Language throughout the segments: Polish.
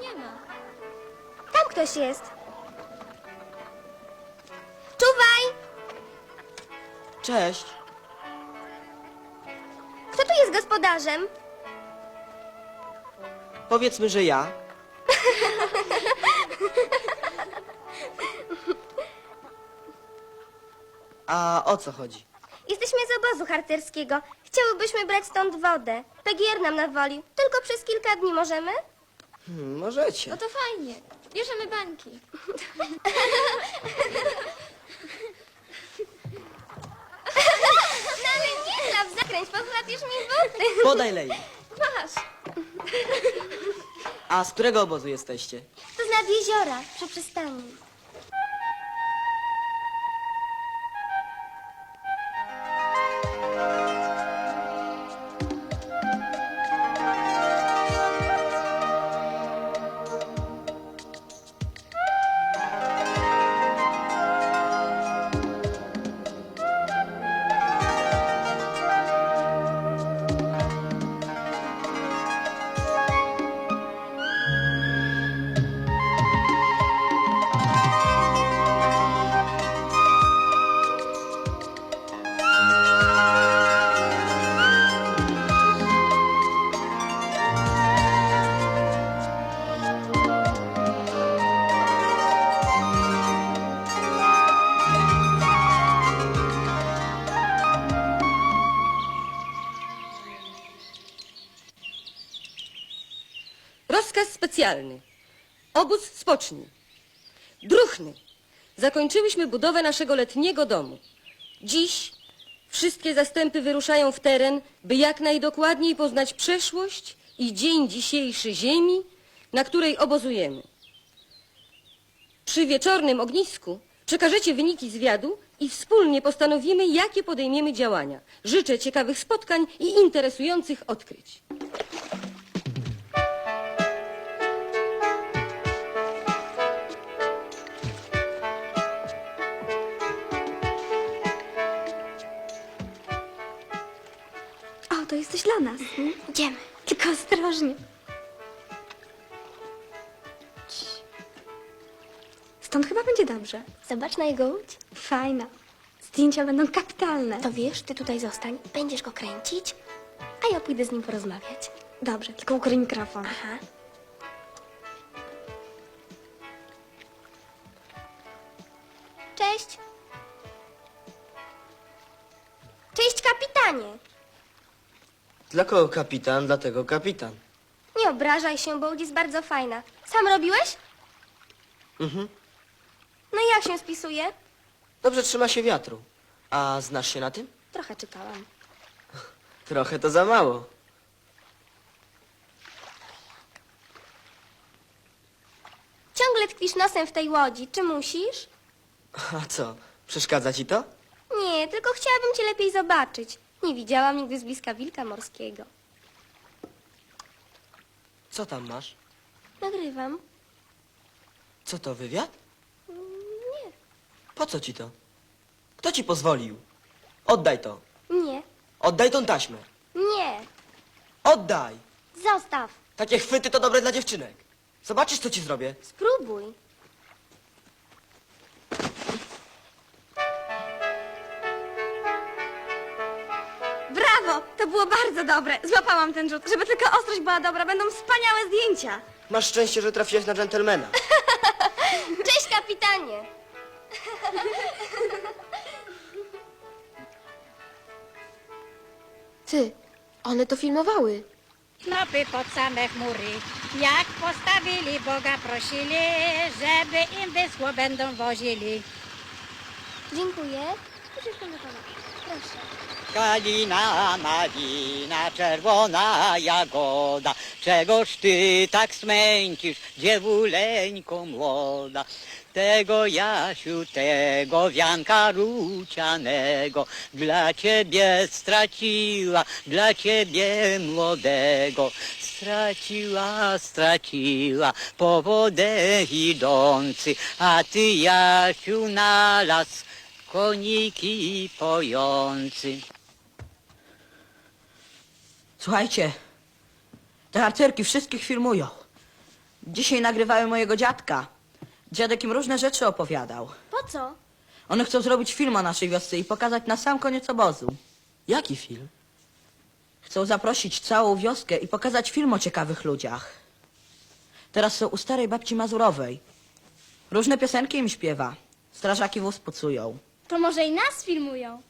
nie ma. Tam ktoś jest. Czuwaj! Cześć. Kto tu jest gospodarzem? Powiedzmy, że ja. A o co chodzi? Jesteśmy z obozu harcerskiego. Chciałybyśmy brać stąd wodę. PGR nam nawolił. Tylko przez kilka dni możemy? Hmm, możecie. No to fajnie. Bierzemy bańki. No ale nie law, zakręć, pozłapiesz mi buty. Podaj lej. Masz. A z którego obozu jesteście? To z nad jeziora, przy przystani. Specjalny. Obóz spocznij. Druchny. Zakończyłyśmy budowę naszego letniego domu. Dziś wszystkie zastępy wyruszają w teren, by jak najdokładniej poznać przeszłość i dzień dzisiejszy ziemi, na której obozujemy. Przy wieczornym ognisku przekażecie wyniki zwiadu i wspólnie postanowimy, jakie podejmiemy działania. Życzę ciekawych spotkań i interesujących odkryć. Ostrożnie. Stąd chyba będzie dobrze. Zobacz na jego łódź. Fajna. Zdjęcia będą kapitalne. To wiesz, ty tutaj zostań, będziesz go kręcić, a ja pójdę z nim porozmawiać. Dobrze, tylko ukryj mikrofon. Aha. Dla kogo kapitan, dlatego kapitan. Nie obrażaj się, bo jest bardzo fajna. Sam robiłeś? Mhm. No i jak się spisuje? Dobrze trzyma się wiatru. A znasz się na tym? Trochę czytałam. Trochę to za mało. Ciągle tkwisz nosem w tej łodzi. Czy musisz? A co, przeszkadza ci to? Nie, tylko chciałabym cię lepiej zobaczyć. Nie widziałam nigdy z bliska wilka morskiego. Co tam masz? Nagrywam. Co to, wywiad? Nie. Po co ci to? Kto ci pozwolił? Oddaj to. Nie. Oddaj tą taśmę. Nie. Oddaj! Zostaw. Takie chwyty to dobre dla dziewczynek. Zobaczysz, co ci zrobię. Spróbuj. To było bardzo dobre. Złapałam ten rzut. Żeby tylko ostrość była dobra, będą wspaniałe zdjęcia. Masz szczęście, że trafiłeś na dżentelmena. Cześć, kapitanie. Ty, one to filmowały. Snopy pod same chmury, jak postawili Boga prosili, żeby im wysło będą wozili. Dziękuję. Proszę, pan do pana. Proszę. Kalina, malina, czerwona jagoda, czegoż ty tak smęcisz, dziewuleńko młoda? Tego Jasiu, tego wianka rucianego, dla ciebie straciła, dla ciebie młodego. Straciła, straciła, po wodę idący, a ty Jasiu na las, koniki pojący. Słuchajcie, te harcerki wszystkich filmują. Dzisiaj nagrywają mojego dziadka. Dziadek im różne rzeczy opowiadał. Po co? One chcą zrobić film o naszej wiosce i pokazać na sam koniec obozu. Jaki film? Chcą zaprosić całą wioskę i pokazać film o ciekawych ludziach. Teraz są u starej babci Mazurowej. Różne piosenki im śpiewa. Strażaki wóz pucują. To może i nas filmują.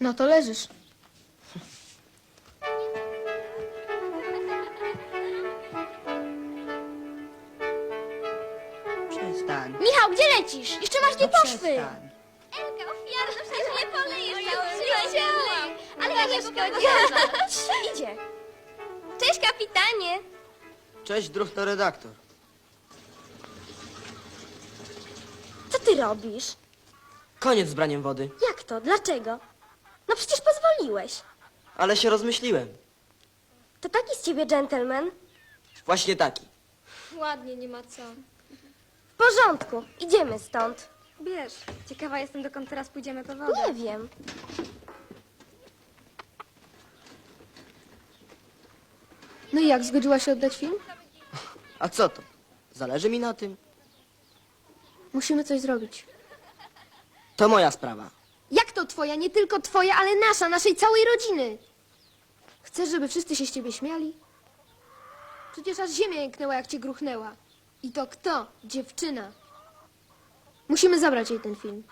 No to leżysz. Przestań. Michał, gdzie lecisz? Jeszcze masz No poszwy. przestań. Elka, ofiarna, przecież nie polejesz Przyjęłam. Ale ja nie. Idzie. Cześć, kapitanie. Cześć, druhno redaktor. Co ty robisz? Koniec z braniem wody. Jak to? Dlaczego? Pozwoliłeś. Ale się rozmyśliłem. To taki z ciebie gentleman? Właśnie taki. Ładnie, nie ma co. W porządku, idziemy stąd. Wiesz, ciekawa jestem, dokąd teraz pójdziemy po wodę. Nie wiem. No i jak, zgodziła się oddać film? A co to? Zależy mi na tym. Musimy coś zrobić. To moja sprawa. Jak to twoja? Nie tylko twoja, ale nasza, naszej całej rodziny. Chcesz, żeby wszyscy się z ciebie śmiali? Przecież aż ziemia jęknęła, jak cię gruchnęła. I to kto? Dziewczyna. Musimy zabrać jej ten film.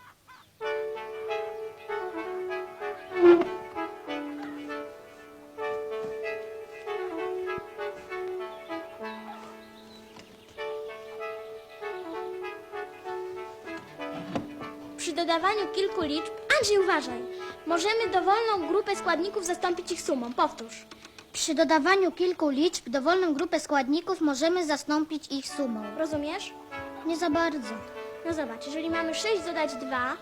Przy dodawaniu kilku liczb, Andrzej uważaj, możemy dowolną grupę składników zastąpić ich sumą. Powtórz. Przy dodawaniu kilku liczb dowolną grupę składników możemy zastąpić ich sumą. Rozumiesz? Nie za bardzo. No zobacz, jeżeli mamy 6 dodać 2...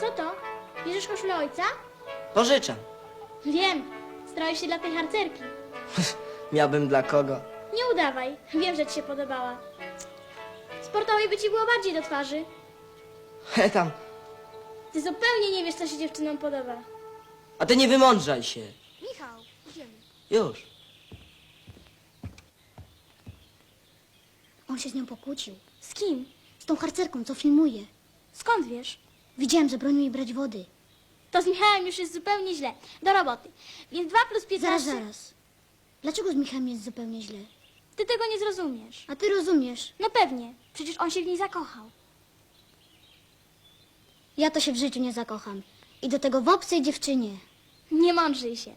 Co to? Bierzesz koszulę ojca? Pożyczam. Wiem, stroisz się dla tej harcerki. Miałbym dla kogo. Nie udawaj, wiem, że ci się podobała. Sportowej by ci było bardziej do twarzy. He tam. Ty zupełnie nie wiesz, co się dziewczynom podoba. A ty nie wymądrzaj się. Michał, idziemy. Już. On się z nią pokłócił. Z kim? Z tą harcerką, co filmuje. Skąd wiesz? Widziałem, że bronił jej brać wody. To z Michałem już jest zupełnie źle. Do roboty. Więc 2 plus 15... Zaraz, zaraz. Dlaczego z Michałem jest zupełnie źle? Ty tego nie zrozumiesz. A ty rozumiesz. No pewnie. Przecież on się w niej zakochał. Ja to się w życiu nie zakocham. I do tego w obcej dziewczynie. Nie mądrzyj się.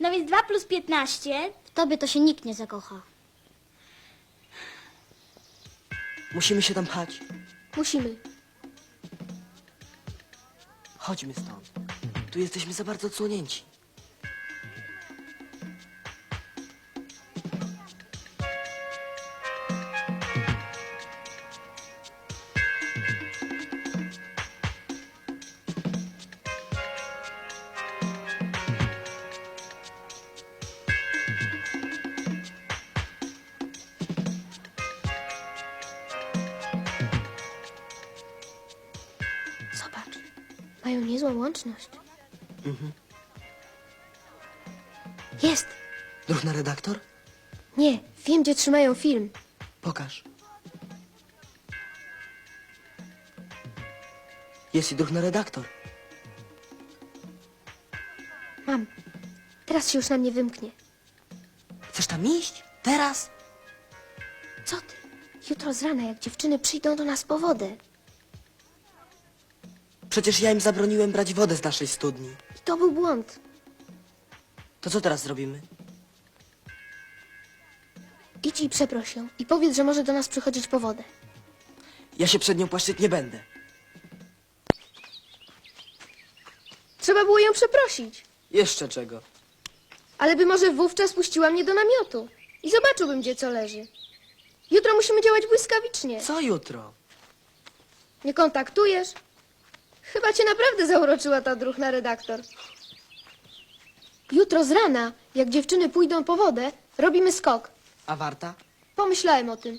No więc 2 plus 15... W tobie to się nikt nie zakocha. Musimy się tam pchać. Musimy. Chodźmy stąd. Tu jesteśmy za bardzo odsłonięci. Niezłą łączność. Jest. Druhna redaktor? Nie, wiem, gdzie trzymają film. Pokaż. Jest i druhna redaktor. Mam. Teraz się już na mnie wymknie. Chcesz tam iść? Teraz? Co ty? Jutro z rana, jak dziewczyny przyjdą do nas po wodę. Przecież ja im zabroniłem brać wodę z naszej studni. I to był błąd. To co teraz zrobimy? Idź i przeproś ją. I powiedz, że może do nas przychodzić po wodę. Ja się przed nią płaszczyć nie będę. Trzeba było ją przeprosić. Jeszcze czego? Ale by może wówczas puściła mnie do namiotu. I zobaczyłbym, gdzie co leży. Jutro musimy działać błyskawicznie. Co jutro? Nie kontaktujesz? Chyba cię naprawdę zauroczyła ta druhna redaktor. Jutro z rana, jak dziewczyny pójdą po wodę, robimy skok. A warta? Pomyślałem o tym.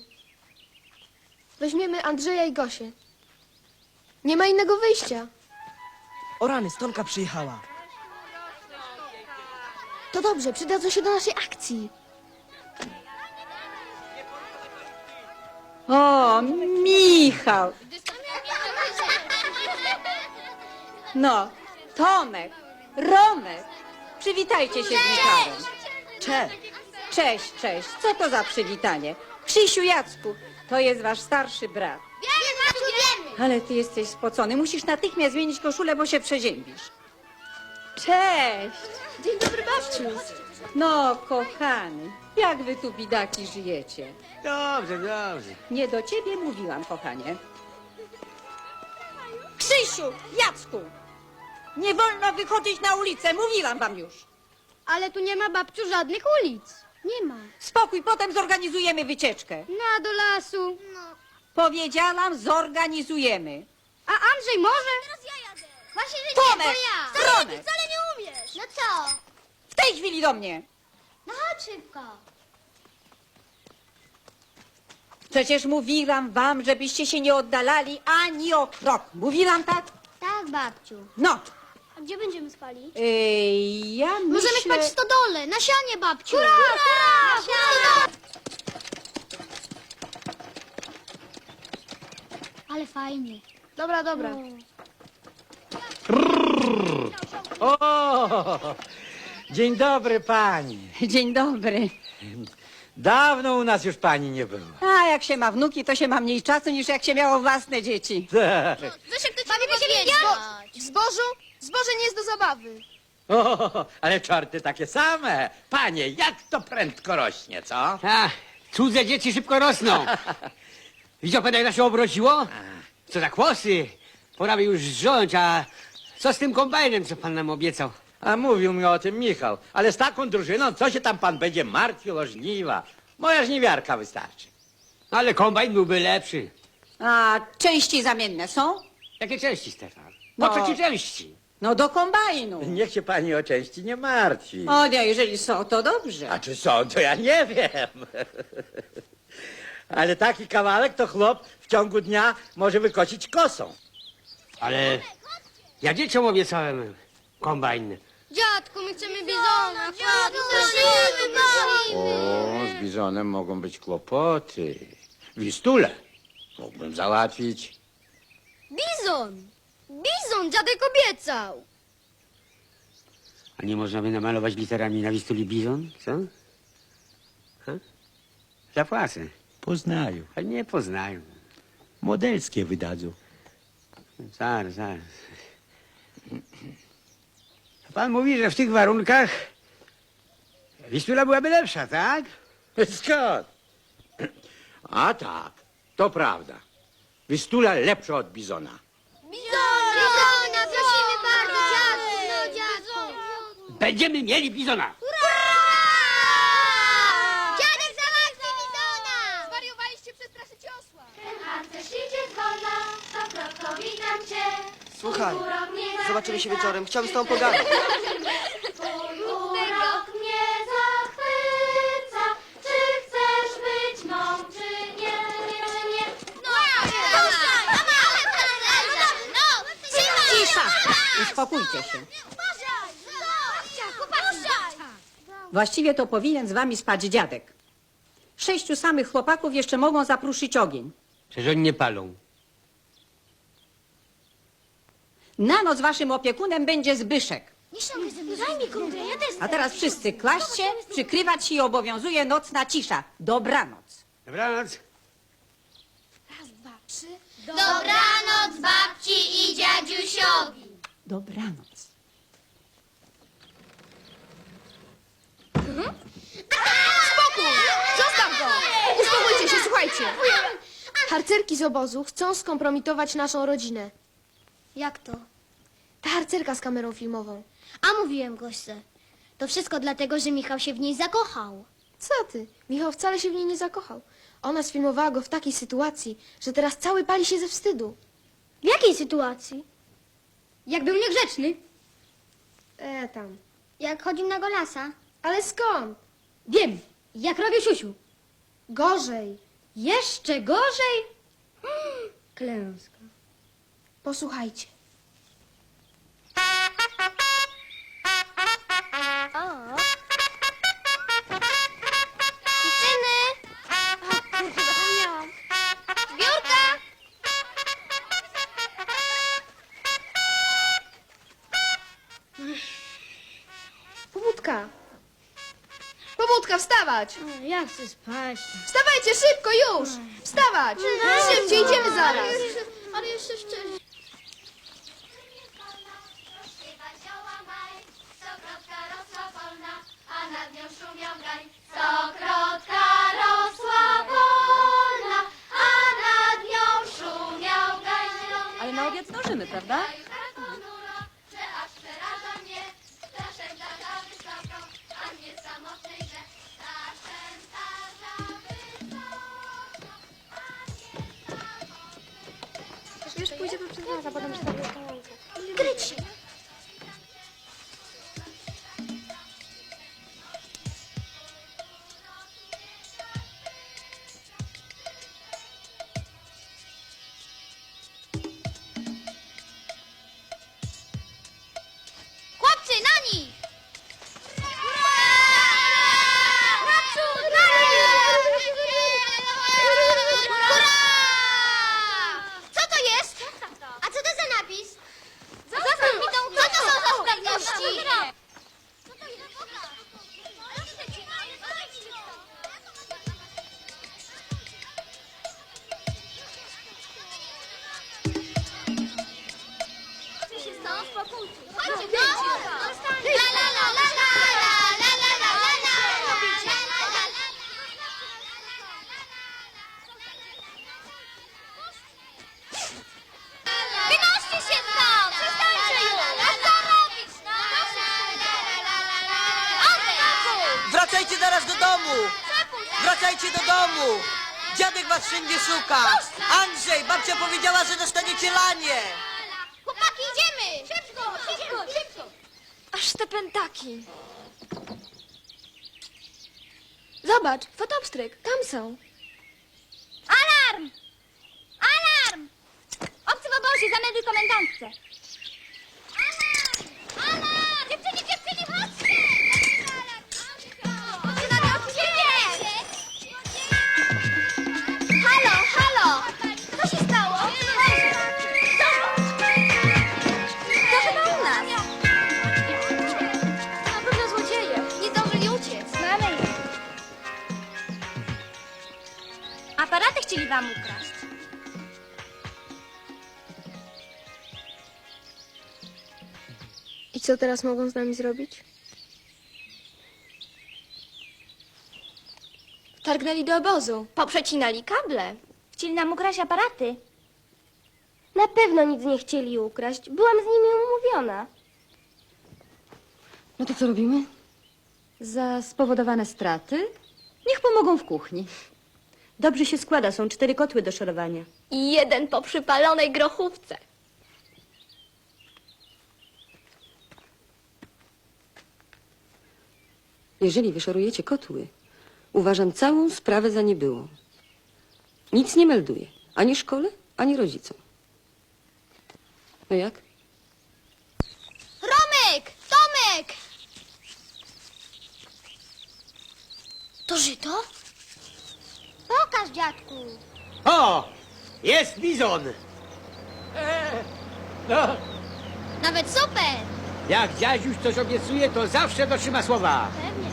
Weźmiemy Andrzeja i Gosię. Nie ma innego wyjścia. O rany, Stonka przyjechała. To dobrze, przydadzą się do naszej akcji. O, Michał! No, Tomek, Romek, przywitajcie się z Michałem. Cześć. Cześć, cześć. Co to za przywitanie? Krzysiu Jacku, to jest wasz starszy brat. Wiemy, babciu, wiemy! Ale ty jesteś spocony. Musisz natychmiast zmienić koszulę, bo się przeziębisz. Cześć! Dzień dobry, babciu. No, kochany, jak wy tu bidaki żyjecie? Dobrze, dobrze. Nie do ciebie mówiłam, kochanie. Krzysiu, Jacku! Nie wolno wychodzić na ulicę, mówiłam wam już. Ale tu nie ma, babciu, żadnych ulic. Nie ma. Spokój, potem zorganizujemy wycieczkę. Na do lasu. Powiedziałam, zorganizujemy. A Andrzej może? Teraz ja jadę. Właśnie, że Tomek, nie, bo ja. Romek. wcale nie umiesz. No co? W tej chwili do mnie. No chodź szybko. Przecież mówiłam wam, żebyście się nie oddalali ani o krok. Mówiłam tak? Tak, babciu. No. A gdzie będziemy spali? Yy, ja myślę... Możemy spać w stodole, na sianie, babciu. Hurra, hurra, sianie. Ale fajnie. Dobra, dobra. O! Dzień dobry pani. Dzień dobry. Dawno u nas już pani nie było. A jak się ma wnuki, to się ma mniej czasu niż jak się miało własne dzieci. Tak. Zresztą to się w W zbożu? Zboże nie jest do zabawy. O, ale czarty takie same. Panie, jak to prędko rośnie, co? A, cudze dzieci szybko rosną. Widział pan, jak to się obrodziło? Co za kłosy? Pora by już zrząć, a co z tym kombajnem, co pan nam obiecał? A mówił mi o tym Michał. Ale z taką drużyną, co się tam pan będzie martwił o żniwa? Moja żniwiarka wystarczy. Ale kombajn byłby lepszy. A części zamienne są? Jakie części, Stefan? No. Po co ci części? No do kombajnu. Niech się pani o części nie martwi. O, nie, jeżeli są, to dobrze. A czy są, to ja nie wiem. Ale taki kawałek to chłop w ciągu dnia może wykosić kosą. Ale ja dzieciom obiecałem kombajn. Dziadku, my chcemy bizona. Prosimy, prosimy. O, z bizonem mogą być kłopoty. Wistule mógłbym załatwić. Bizon! Bizon, dziadek obiecał. A nie można by namalować literami na wistuli bizon, co? Ha? Zapłacę. Poznaju. Ale nie poznają. Modelskie wydadzą. Zaraz, zaraz. A Pan mówi, że w tych warunkach Wistula byłaby lepsza, tak? Skąd? A tak, to prawda. Wistula lepsza od bizona. Bizona, prosimy bardzo, dziadku. No, dziadku. Będziemy mieli bizona! Dziadek załatwi bizona. Zwariowaliście, przestraszycie osła. Słuchaj, zobaczymy się wieczorem. Chciałbym z tobą pogadać. Urok mnie zachwyca, czy chcesz być mą, czy nie, nie, czy nie. No, puszczaj! No, no, Cisza! Uspokójcie się. Właściwie to powinien z wami spać dziadek. Sześciu samych chłopaków jeszcze mogą zapruszyć ogień. Przecież oni nie palą. Na noc waszym opiekunem będzie Zbyszek. Daj mi ja też A teraz wszyscy kłaść się, przykrywać się i obowiązuje nocna cisza. Dobranoc. Dobranoc. Dobranoc babci i dziadziusiowi. Dobranoc. Zostaw go! Uspokójcie się, słuchajcie. Harcerki z obozu chcą skompromitować naszą rodzinę. Jak to? Ta harcerka z kamerą filmową. A mówiłem gośce. To wszystko dlatego, że Michał się w niej zakochał. Co ty? Michał wcale się w niej nie zakochał. Ona sfilmowała go w takiej sytuacji, że teraz cały pali się ze wstydu. W jakiej sytuacji? Jak był niegrzeczny? E, tam. Jak chodził na golasa? Ale skąd? Wiem. Jak robił siusiu? Gorzej. Jeszcze gorzej? Klęska. Posłuchajcie. wstawać! Ja chcę spać. Wstawajcie szybko już! Mm. Wstawać! No, no, no, szybciej idziemy zaraz! Ale jeszcze szczerze. Ale na obiad zdążymy, prawda? потому что не Короче, wszędzie szuka! Andrzej, babcia powiedziała, że dostaniecie lanie! Chłopaki, idziemy! Szybko, szybko, szybko! Aż te pętaki. Zobacz, fotopstryk, tam są. Alarm! Alarm! Obcy w obozie, zamelduj komendantce. Alarm! Alarm! Co teraz mogą z nami zrobić? Targnęli do obozu. Poprzecinali kable. Chcieli nam ukraść aparaty. Na pewno nic nie chcieli ukraść. Byłam z nimi umówiona. No to co robimy? Za spowodowane straty? Niech pomogą w kuchni. Dobrze się składa, są cztery kotły do szorowania. I jeden po przypalonej grochówce. Jeżeli wyszorujecie kotły, uważam całą sprawę za niebyłą. Nic nie melduję. Ani szkole, ani rodzicom. No jak? Romek! Tomek! To żyto? Pokaż, dziadku. O! Jest bizon! No, Nawet super! jak dziadziuś coś obiecuje, to zawsze dotrzyma słowa. Pewnie.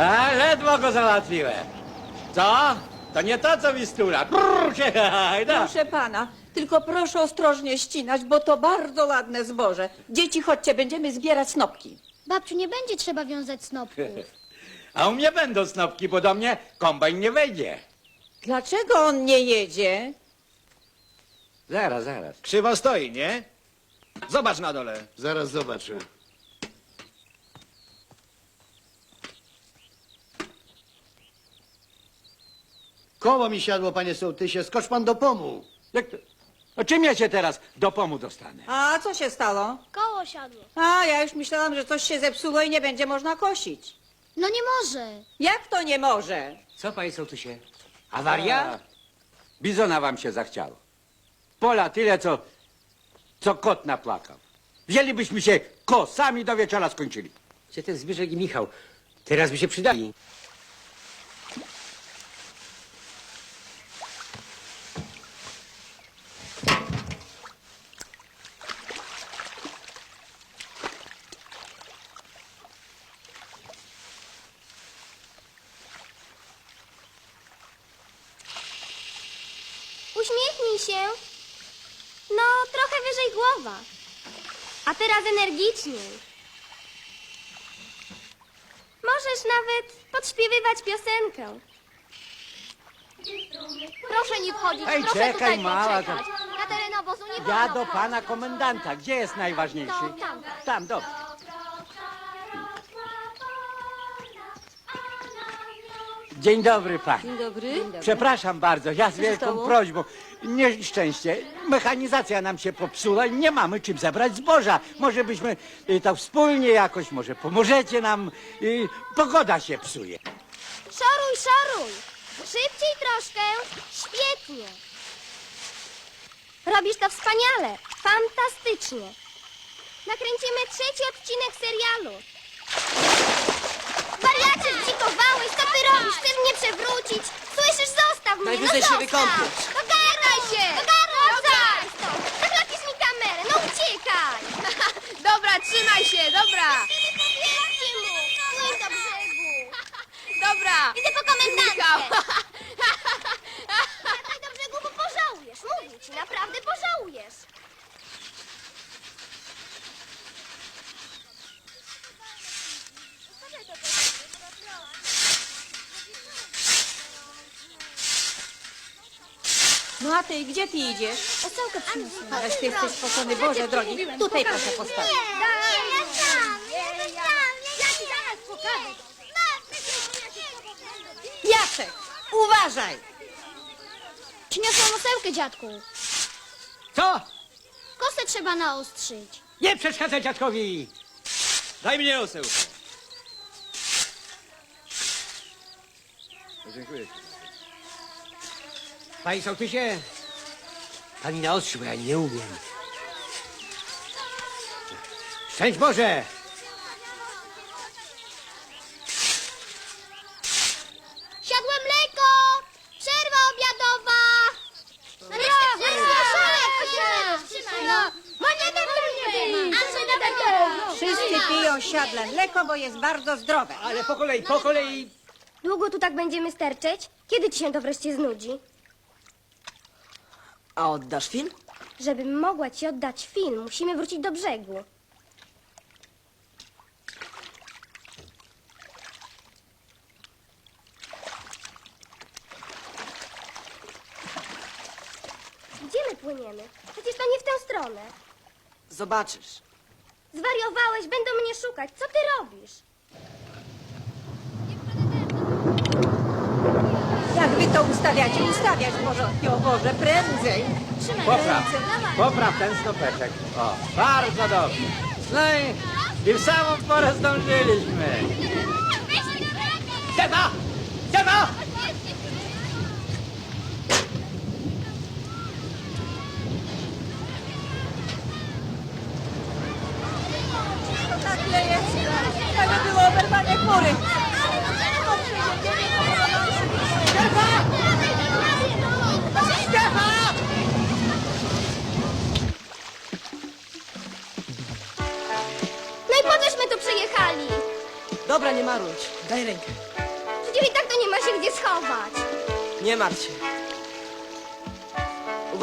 A, ledwo go załatwiłem. Co? To nie to, co mi stura. Brrr, siadaj, no. Proszę pana, tylko proszę ostrożnie ścinać, bo to bardzo ładne zboże. Dzieci, chodźcie, będziemy zbierać snopki. Babciu, nie będzie trzeba wiązać snopków. A u mnie będą snopki, bo do mnie kombajn nie wejdzie. Dlaczego on nie jedzie? Zaraz, zaraz. Krzywo stoi, nie? Zobacz na dole. Zaraz zobaczę. Koło mi siadło, panie sołtysie. Skocz pan do pomu. Jak to? O czym ja się teraz do pomu dostanę? A co się stało? Koło siadło. A, ja już myślałam, że coś się zepsuło i nie będzie można kosić. No nie może. Jak to nie może? Co panie sołtysie? Awaria? Bizona wam się zachciało. Pola tyle, co, co kot naplakał. Wzięlibyśmy się kosami do wieczora skończyli. Gdzie ten Zbyszek i Michał? Teraz by się przydali. Uśmiechnij się. No, trochę wyżej głowa. A energiczniej. Możesz nawet podśpiewywać piosenkę. Proszę nie wchodzić, Ej, proszę czekaj, tutaj mała, poczekać. Nie wolno Ja do pana komendanta. Gdzie jest najważniejszy? No, tam. Tam, dobrze. Dzień dobry pani. Dzień dobry. Przepraszam bardzo, ja z wielką stało? prośbą. Nieszczęście. Mechanizacja nam się popsuła i nie mamy czym zabrać zboża. Może byśmy y, to wspólnie jakoś, może pomożecie nam. Y, pogoda się psuje. Szoruj, szoruj. Szybciej troszkę. Świetnie. Robisz to wspaniale. Fantastycznie. Nakręcimy trzeci odcinek serialu. Wariacie, dzikowałeś, co ty robisz? Chcesz mnie przewrócić? Słyszysz, zostaw mnie, Najwyżej no się zostaw! wykąpiesz. Dogarnaj się! Dogarnij stąd! Zaplakisz mi kamerę, no uciekaj! Dobra, trzymaj się, dobra. Powiedzcie mu! Płyń do brzegu! Dobra. Idę po komendantkę! Michał. Wracaj do brzegu, bo pożałujesz. Mówię ci, naprawdę pożałujesz. No a ty, gdzie ty idziesz? Osełkę przyniosłem. Ależ ty jesteś spocony, Boże drogi. Tutaj proszę postawić. Nie, ja sam! Ja sam! Ja ci zaraz pokażę! Jacek, uważaj! Przyniosłam osełkę, dziadku. Co? Kosę trzeba naostrzyć. Nie przeszkadzaj dziadkowi! Daj mnie oseł. Panie sołtysie, pan mi naostrzy, bo ja nie umiem. Szczęść Boże! Siadłe mleko! Przerwa obiadowa! No, monetę Wszyscy piją siadle mleko, bo jest bardzo zdrowe. Ale po kolei, po kolei. Długo tu tak będziemy sterczeć? Kiedy ci się to wreszcie znudzi? A oddasz film? Żebym mogła ci oddać film, musimy wrócić do brzegu. Gdzie my płyniemy? Przecież to nie w tę stronę. Zobaczysz. Zwariowałeś, będą mnie szukać. Co ty robisz? To ustawiacie? Ustawiać porządnie, o Boże, prędzej. Trzymaj Popraw, ręce. popraw ten stopeczek. O, bardzo dobrze. No i, i w samą porę zdążyliśmy. Stefa! Stefa!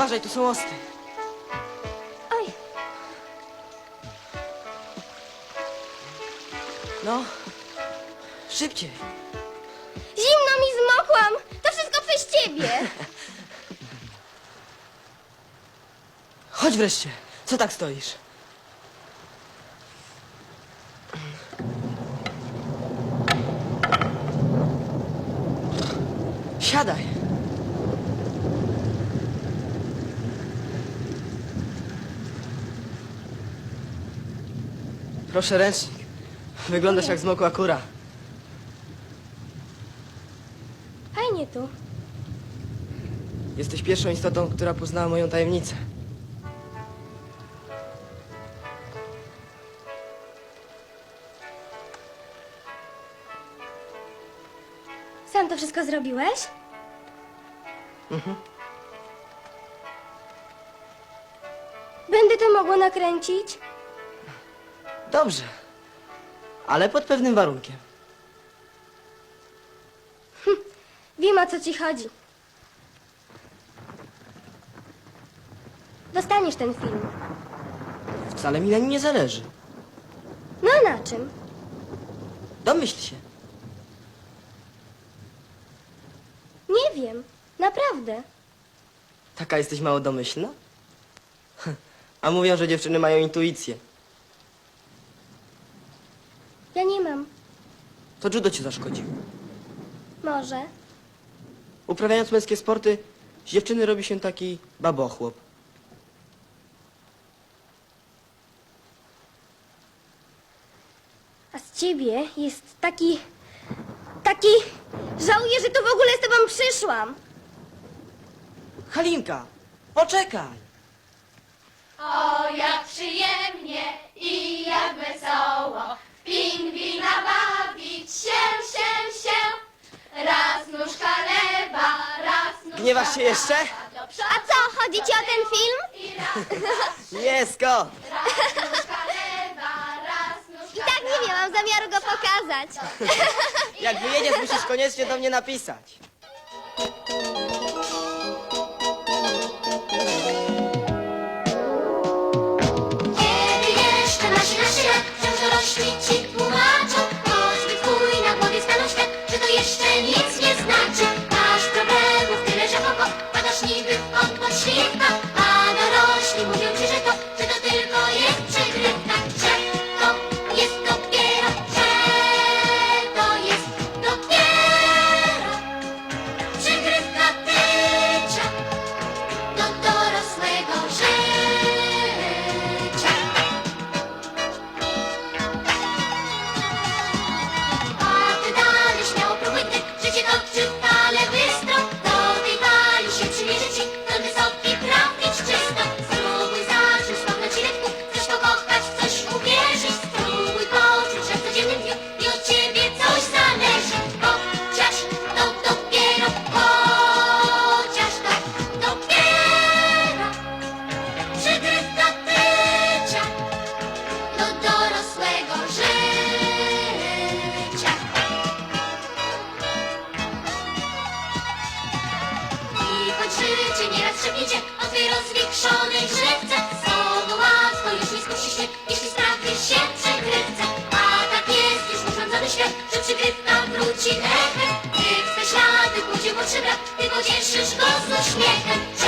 Uważaj, tu są osty. Oj, No, szybciej. zimno mi zmokłam. To wszystko przez ciebie. Chodź wreszcie. Co tak stoisz? Siadaj. Proszę ręcznik. Wyglądasz jak zmokła kura. Fajnie tu. Jesteś pierwszą istotą, która poznała moją tajemnicę. Sam to wszystko zrobiłeś? Będę to mogła nakręcić? Dobrze, ale pod pewnym warunkiem. Wiem o co ci chodzi. Dostaniesz ten film. Wcale mi na nim nie zależy. No a na czym? Domyśl się. Nie wiem. Naprawdę. Taka jesteś mało domyślna? A mówią, że dziewczyny mają intuicję. Ja nie mam. To judo ci zaszkodzi. Może. Uprawiając męskie sporty, z dziewczyny robi się taki babochłop. A z ciebie jest taki... Taki... Żałuję, że tu w ogóle z tobą przyszłam. Halinka, poczekaj! O, jak przyjemnie i jak wesoło pingwina bawić się, się, się. Raz nóżka lewa, raz nóżka Gniewasz się jeszcze? prawa do przodu A co, chodzi ci o ten film? i raz Jesko! nóżka lewa, raz I nóżka tak nie miałam zamiaru go pokazać. Jak wyjedziesz, musisz koniecznie do mnie napisać. Życie nieraz szepniecie o twej rozwichrzonej grzywce, z tobą łatwo już nie skusi się, jeśli sprawisz się przygrywce. A tak jest już urządzony świat, że przygrywka wróci echem. W twe ślady młodszy brat, ty pocieszysz go z uśmiechem.